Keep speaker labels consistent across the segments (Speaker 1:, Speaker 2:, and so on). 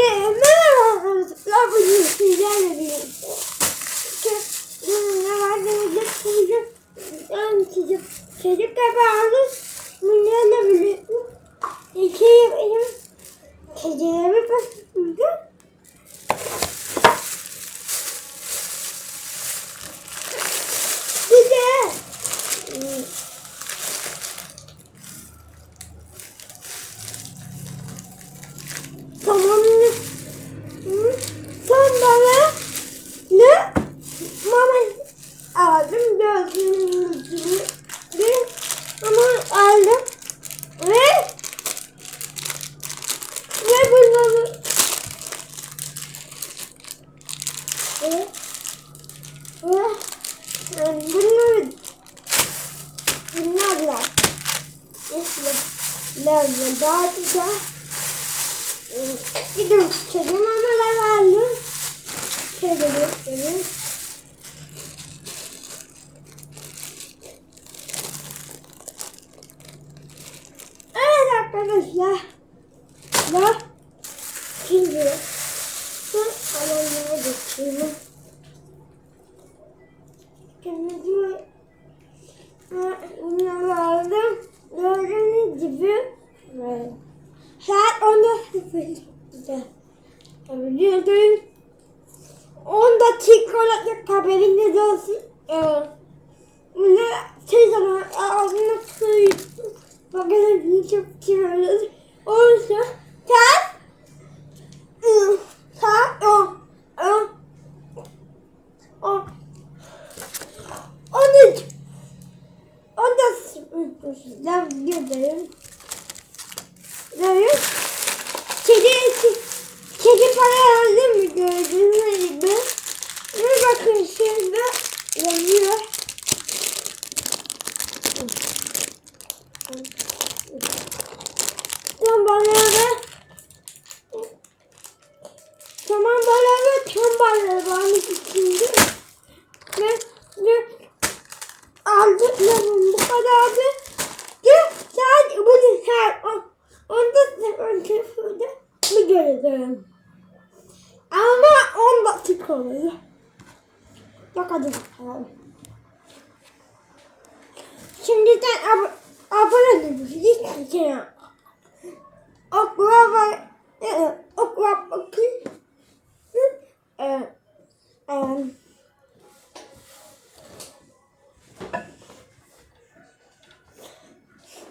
Speaker 1: Merhaba arkadaşlar. Bugün sizlerle birlikte. Ne var demeyecek çocuk. Yani çocuk. Çocuk kapağını bunlarla birlikte. İki benim kedilerimi basıyorum. Bir de ıı, Tamam. Hı? Son bana ne? Mama aldım gördüğünüz gibi. Bir ama aldım. Ve ve bunları ve ve yani bunları bunlarla lazım daha güzel Gidiyorum çocuğum ama aldım. Şöyle göstereyim. Evet arkadaşlar. Şimdi şu alanlara geçiyorum. Saat 14.00. Biliyorum. 10 dakika olacak haberiniz olsun. Evet. Bunu şey zaman ağzına koyuyorsun. Bakalım çok çiğneriz. Olursa saat saat 10. 10. 10. 13. 14. Ben Böyle kedi kedi para aldım mı gördüğünüz gibi. Ve bakın şimdi. Yanıyor. Tam balığı Tamam balığı tam balığı varmış içinde. Ve, ve aldık yanım bu kadardı. Ve saat bu saat on. Onda önce şöyle bir göreceğim. Ama 10 dakika oluyor. Yok hadi. Şimdi sen ab abone olabilirsin. Şey okula var. Ee, okula bakayım. Ee, e,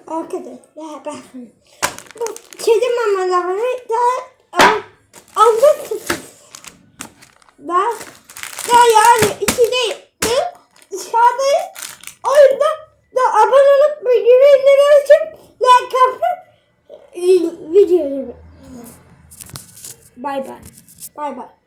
Speaker 1: Arkadaşlar bakın. Bu kedi mamalarını da anlatacağız. Ben da yani içindeyim. Dışarıdayım. O yüzden da abone olup bildirimleri açıp like yapıp. Bay bay. Bay bay.